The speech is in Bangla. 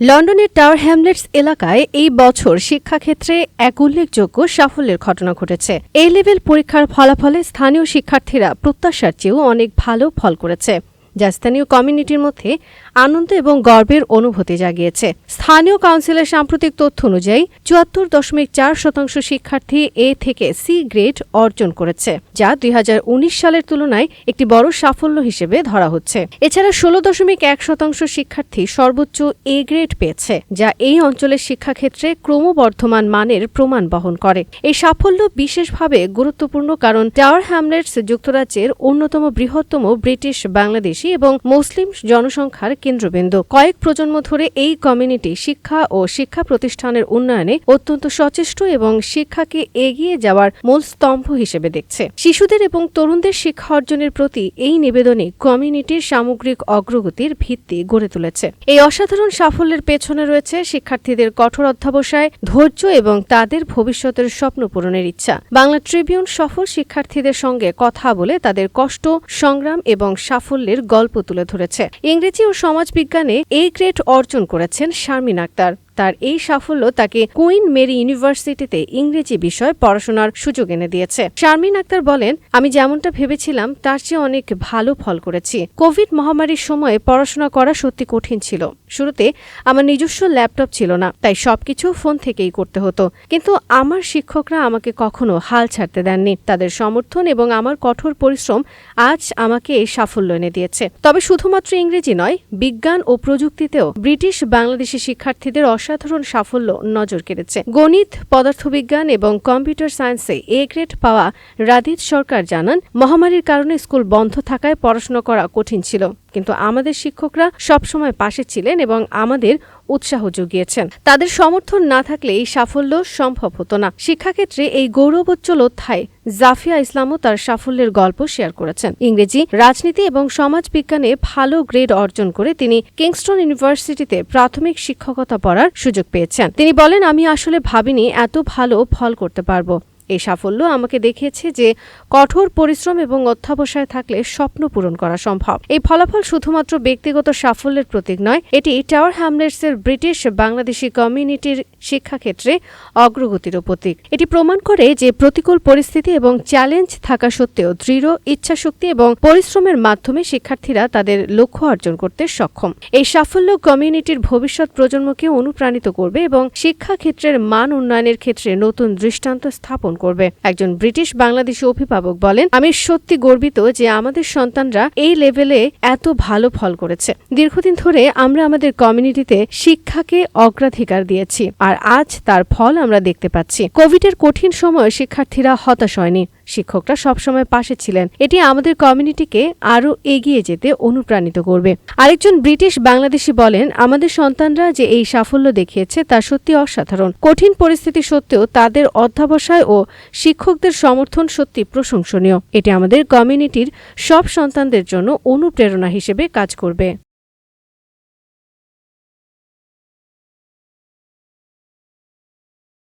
লন্ডনের টাওয়ার হ্যামলেটস এলাকায় এই বছর শিক্ষাক্ষেত্রে এক উল্লেখযোগ্য সাফল্যের ঘটনা ঘটেছে। এ লেভেল পরীক্ষার ফলাফলে স্থানীয় শিক্ষার্থীরা প্রত্যাশার চেয়েও অনেক ভালো ফল করেছে। যা স্থানীয় কমিউনিটির মধ্যে আনন্দ এবং গর্বের অনুভূতি জাগিয়েছে। স্থানীয় কাউন্সিলের সাম্প্রতিক তথ্য অনুযায়ী চুয়াত্তর দশমিক চার শতাংশ শিক্ষার্থী এ থেকে সি গ্রেড অর্জন করেছে, যা দুই সালের তুলনায় একটি বড় সাফল্য হিসেবে ধরা হচ্ছে। এছাড়া ষোলো দশমিক এক শতাংশ শিক্ষার্থী সর্বোচ্চ এ গ্রেড পেয়েছে, যা এই অঞ্চলের শিক্ষাক্ষেত্রে ক্রমবর্ধমান মানের প্রমাণ বহন করে। এই সাফল্য বিশেষভাবে গুরুত্বপূর্ণ কারণ টাওয়ার হ্যামলেটস যুক্তরাজ্যের অন্যতম বৃহত্তম ব্রিটিশ বাংলাদেশি এবং মুসলিম জনসংখ্যার কেন্দ্রবিন্দু। কয়েক প্রজন্ম ধরে এই কমিউনিটি শিক্ষা ও শিক্ষা প্রতিষ্ঠানের উন্নয়নে অত্যন্ত সচেষ্ট এবং শিক্ষাকে এগিয়ে যাওয়ার মূল স্তম্ভ হিসেবে দেখছে। শিশুদের এবং তরুণদের শিক্ষা অর্জনের প্রতি এই নিবেদনে কমিউনিটির সামগ্রিক অগ্রগতির ভিত্তি গড়ে তুলেছে। এই অসাধারণ সাফল্যের পেছনে রয়েছে শিক্ষার্থীদের কঠোর অধ্যাবসায়, ধৈর্য এবং তাদের ভবিষ্যতের স্বপ্ন পূরণের ইচ্ছা। বাংলা ট্রিবিউন সফল শিক্ষার্থীদের সঙ্গে কথা বলে তাদের কষ্ট, সংগ্রাম এবং সাফল্যের গল্প তুলে ধরেছে। ইংরেজি ও সমাজবিজ্ঞানে এই গ্রেড অর্জন করেছেন শারমিন আক্তার। তার এই সাফল্য তাকে কুইন মেরি ইউনিভার্সিটিতে ইংরেজি বিষয় পড়াশোনার সুযোগ এনে দিয়েছে। শারমিন আক্তার বলেন, আমি যেমনটা ভেবেছিলাম, তার চেয়ে অনেক ভালো ফল করেছি। কোভিড মহামারীর সময়ে পড়াশোনা করা সত্যি কঠিন ছিল। শুরুতে আমার নিজস্ব ল্যাপটপ ছিল না, তাই সবকিছু ফোন থেকেই করতে হতো। কিন্তু আমার শিক্ষকরা আমাকে কখনো হাল ছাড়তে দেননি। তাদের সমর্থন এবং আমার কঠোর পরিশ্রম আজ আমাকে এই সাফল্য এনে দিয়েছে। তবে শুধুমাত্র ইংরেজি নয়, বিজ্ঞান ও প্রযুক্তিতেও ব্রিটিশ বাংলাদেশি শিক্ষার্থীদের অসাধারণ সাফল্য নজর কেড়েছে। গণিত, পদার্থবিজ্ঞান এবং কম্পিউটার সায়েন্সে এ গ্রেড পাওয়া রাদিত সরকার জানান, মহামারীর কারণে স্কুল বন্ধ থাকায় পড়াশোনা করা কঠিন ছিল। কিন্তু আমাদের শিক্ষকরা সবসময় পাশে ছিলেন এবং আমাদের উৎসাহ জুগিয়েছেন। তাদের সমর্থন না থাকলে এই সাফল্য সম্ভব হতো না। শিক্ষাক্ষেত্রে এই গৌরবোজ্জ্বল অধ্যায় জাফিয়া ইসলামও তার সাফল্যের গল্প শেয়ার করেছেন। ইংরেজি, রাজনীতি এবং সমাজ বিজ্ঞানে ভালো গ্রেড অর্জন করে তিনি কিংস্টন ইউনিভার্সিটিতে প্রাথমিক শিক্ষকতা পড়ার সুযোগ পেয়েছেন। তিনি বলেন, আমি আসলে ভাবিনি এত ভালো ফল করতে পারব। এই সাফল্য আমাকে দেখিয়েছে যে কঠোর পরিশ্রম এবং অধ্যাবসায় থাকলে স্বপ্ন পূরণ করা সম্ভব। এই ফলাফল শুধুমাত্র ব্যক্তিগত সাফল্যের প্রতীক নয়, এটি টাওয়ার হ্যামলেটসের ব্রিটিশ বাংলাদেশি কমিউনিটির শিক্ষাক্ষেত্রে অগ্রগতিরও প্রতীক। এটি প্রমাণ করে যে প্রতিকূল পরিস্থিতি এবং চ্যালেঞ্জ থাকা সত্ত্বেও দৃঢ় ইচ্ছাশক্তি এবং পরিশ্রমের মাধ্যমে শিক্ষার্থীরা তাদের লক্ষ্য অর্জন করতে সক্ষম। এই সাফল্য কমিউনিটির ভবিষ্যৎ প্রজন্মকে অনুপ্রাণিত করবে এবং শিক্ষাক্ষেত্রের মান উন্নয়নের ক্ষেত্রে নতুন দৃষ্টান্ত স্থাপন করবে। একজন ব্রিটিশ বাংলাদেশি অভিভাবক বলেন, আমি সত্যি গর্বিত যে আমাদের সন্তানরা এই লেভেলে এত ভালো ফল করেছে। দীর্ঘদিন ধরে আমরা আমাদের কমিউনিটিতে শিক্ষাকে অগ্রাধিকার দিয়েছি আর আজ তার ফল আমরা দেখতে পাচ্ছি। কোভিডের কঠিন সময় শিক্ষার্থীরা হতাশ হয়নি। শিক্ষকরা সবসময় পাশে ছিলেন। এটি আমাদের কমিউনিটিকে আরও এগিয়ে যেতে অনুপ্রাণিত করবে। আরেকজন ব্রিটিশ বাংলাদেশি বলেন, আমাদের সন্তানরা যে এই সাফল্য দেখিয়েছে তা সত্যি অসাধারণ। কঠিন পরিস্থিতি সত্ত্বেও তাদের অধ্যাবসায় ও শিক্ষকদের সমর্থন সত্যি প্রশংসনীয়। এটি আমাদের কমিউনিটির সব সন্তানদের জন্য অনুপ্রেরণা হিসেবে কাজ করবে।